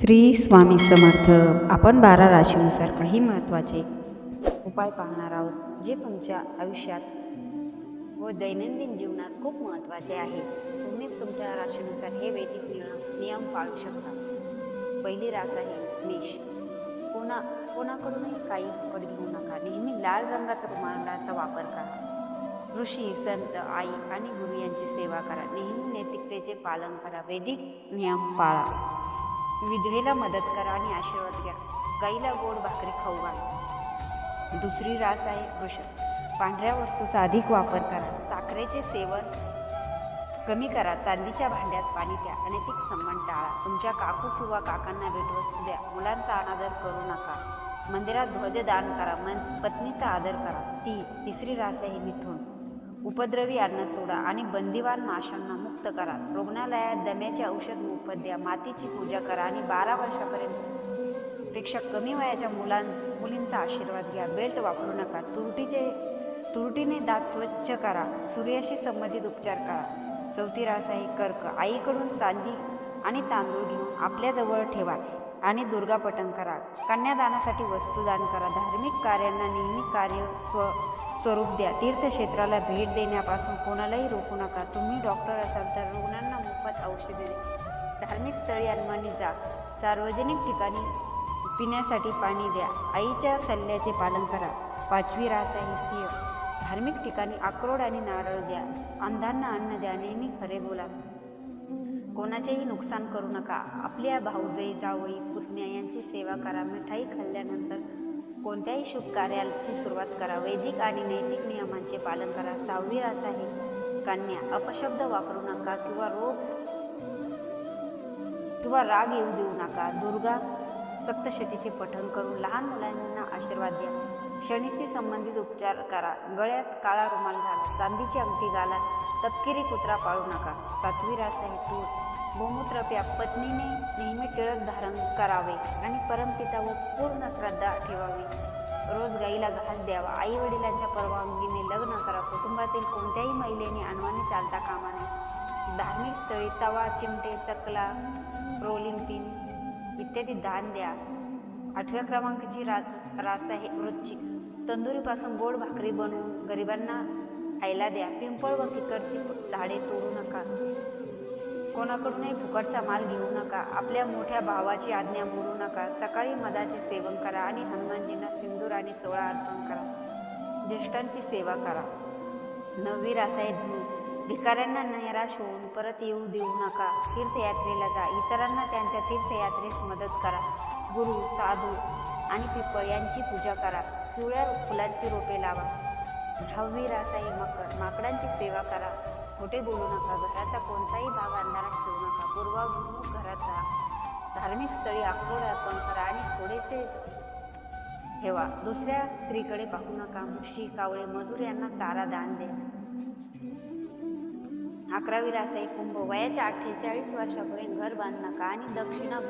श्री स्वामी समर्थ. आपण बारा राशीनुसार काही महत्त्वाचे उपाय पाहणार आहोत जे तुमच्या आयुष्यात व दैनंदिन जीवनात खूप महत्त्वाचे आहे. तुम्ही तुमच्या राशीनुसार हे वैदिक नियम नियम पाळू शकता. पहिली रास आहे मेष. कोणा कोणाकडूनही काही फुकट घेऊ नका. नेहमी लाल रंगाचा रुमालाचा वापर करा. ऋषी संत आई आणि गुरु यांची सेवा करा. नेहमी नैतिकतेचे पालन करा. वैदिक नियम पाळा. विधवेला मदत करा आणि आशीर्वाद घ्या. गाईला गोड भाकरी खाऊ घाला. दुसरी रास आहे वृषभ. पांढऱ्या वस्तूचा अधिक वापर करा. साखरेचे सेवन कमी करा. चांदीच्या भांड्यात पाणी प्या अनैतिक संबंध टाळा. तुमच्या काकू किंवा काकांना भेटवस्तू द्या. मुलांचा अनादर करू नका. मंदिरात ध्वजदान करा. मन पत्नीचा आदर करा. ती तिसरी रास आहे मिथून. उपद्रवी अन्न सोडा आणि बंदिवान माशांना मुक्त करा. रुग्णालयात दम्याचे औषध मोफत द्या. मातीची पूजा करा आणि बारा वर्षापर्यंत पेक्षा कमी वयाच्या मुलां मुलींचा आशीर्वाद घ्या. बेल्ट वापरू नका. तुरटीचे तुरटीने दात स्वच्छ करा. सूर्याशी संबंधित उपचार करा. चौथी रास आहे कर्क आईकडून चांदी आणि तांदूळ घेऊन आपल्याजवळ ठेवा. आणि दुर्गापठन करा. कन्यादानासाठी वस्तूदान करा. धार्मिक कार्यांना नेहमी कार्य स्व स्वरूप द्या. तीर्थक्षेत्राला भेट देण्यापासून कोणालाही रोखू नका. तुम्ही डॉक्टर असाल तर रुग्णांना मोफत औषधे द्या. धार्मिक स्थळी अनमानी जा. सार्वजनिक ठिकाणी पिण्यासाठी पाणी द्या. आईच्या सल्ल्याचे पालन करा. पाचवी रास आहे सिंह. धार्मिक ठिकाणी अक्रोड आणि नारळ द्या. अंधांना अन्न द्या. नेहमी खरे बोला. कोणाचेही नुकसान करू नका. आपल्या भाऊजई जावई पुतण्या यांची सेवा करा. मिठाई खाल्ल्यानंतर कोणत्याही शुभ कार्याची सुरुवात करा. वैदिक आणि नैतिक नियमांचे पालन करा. सहावी रास आहे. कन्या अपशब्द वापरू नका किंवा रोग किंवा राग येऊ देऊ नका. दुर्गा सप्तशतीचे पठण करून लहान मुलांना आशीर्वाद द्या. शनीशी संबंधित उपचार करा. गळ्यात काळा रुमाल घाला. चांदीची अंगठी घाला. तपकिरी कुत्रा पाळू नका. सातवी रास आहे. तूर पुत्र प्या पत्नीने नेहमी टिळक धारण करावे आणि परमपिता व पूर्ण श्रद्धा ठेवावी. रोज गाईला घास द्यावा आई वडिलांच्या परवानगीने लग्न करा कुटुंबातील कोणत्याही महिलेने अनवाने चालता कामा नये. धार्मिक स्थळी तवा चिमटे चकला रोलिंग पिन इत्यादी दान द्या. आठव्या क्रमांकाची राज रास आहे वृश्चिक तंदुरीपासून गोड भाकरी बनवून गरिबांना खायला द्या. पिंपळ व किकरची झाडे तोडू नका. कोणाकडूनही फुकटचा माल घेऊ नका. आपल्या मोठ्या भावाची आज्ञा मोडू नका. सकाळी मधाचे सेवन करा आणि हनुमानजींना सिंदूर आणि चोळा अर्पण करा. ज्येष्ठांची सेवा करा. नववी रास धनु. भिकाऱ्यांना नैराश होऊन परत येऊ देऊ नका. तीर्थयात्रेला जा. इतरांना त्यांच्या तीर्थयात्रेस मदत करा. गुरु साधू आणि पिपळ यांची पूजा करा. पिवळ्या फुलांची रोपे लावा. दहावी असाय मकर. माकडांची सेवा करा. खोटे बोलू नका घराचा कोणताही भाग अंधारात ठेवू नका. पूर्वाभिमुख घरात राहा धार्मिक स्थळी अक्रोड अर्पण करा आणि थोडेसे ठेवा. दुसऱ्या स्त्रीकडे पाहू नका. म्हशी कावळे मजूर यांना चारा दान दे. अकरावी रास कुंभ. वयाच्या अठ्ठेचाळीस वर्षापर्यंत घर बांध नका आणि दक्षिणा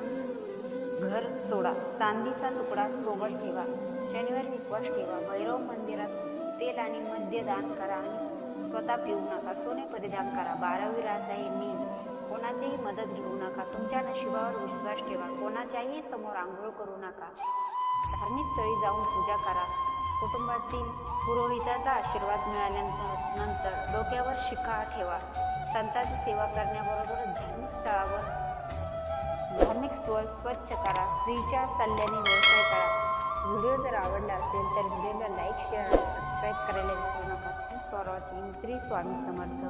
घर सोडा. चांदीचा तुकडा सोबत ठेवा. शनिवारी उपवास ठेवा. भैरव मंदिरात तेल आणि मद्य दान करा आणि स्वतः पिऊ नका. सोने परिधान करा. बारावी रास आहे मीन कोणाचीही मदत घेऊ नका. तुमच्या नशिबावर विश्वास ठेवा. कोणाच्याही समोर आंघोळ करू नका. धार्मिक स्थळी जाऊन पूजा करा. कुटुंबातील पुरोहिताचा आशीर्वाद मिळाल्यानंतर नंतर डोक्यावर शिका ठेवा. संतांची सेवा करण्याबरोबर धार्मिक स्थळावर धार्मिक स्थळ स्वच्छ करा. स्त्रीच्या सल्ल्याने व्यवसाय करा. व्हिडिओ जर आवडला असेल तर व्हिडिओला लाईक शेअर आणि सबस्क्राईब करायला विसरू नका. Thanks for watching Shri Swami Samarth.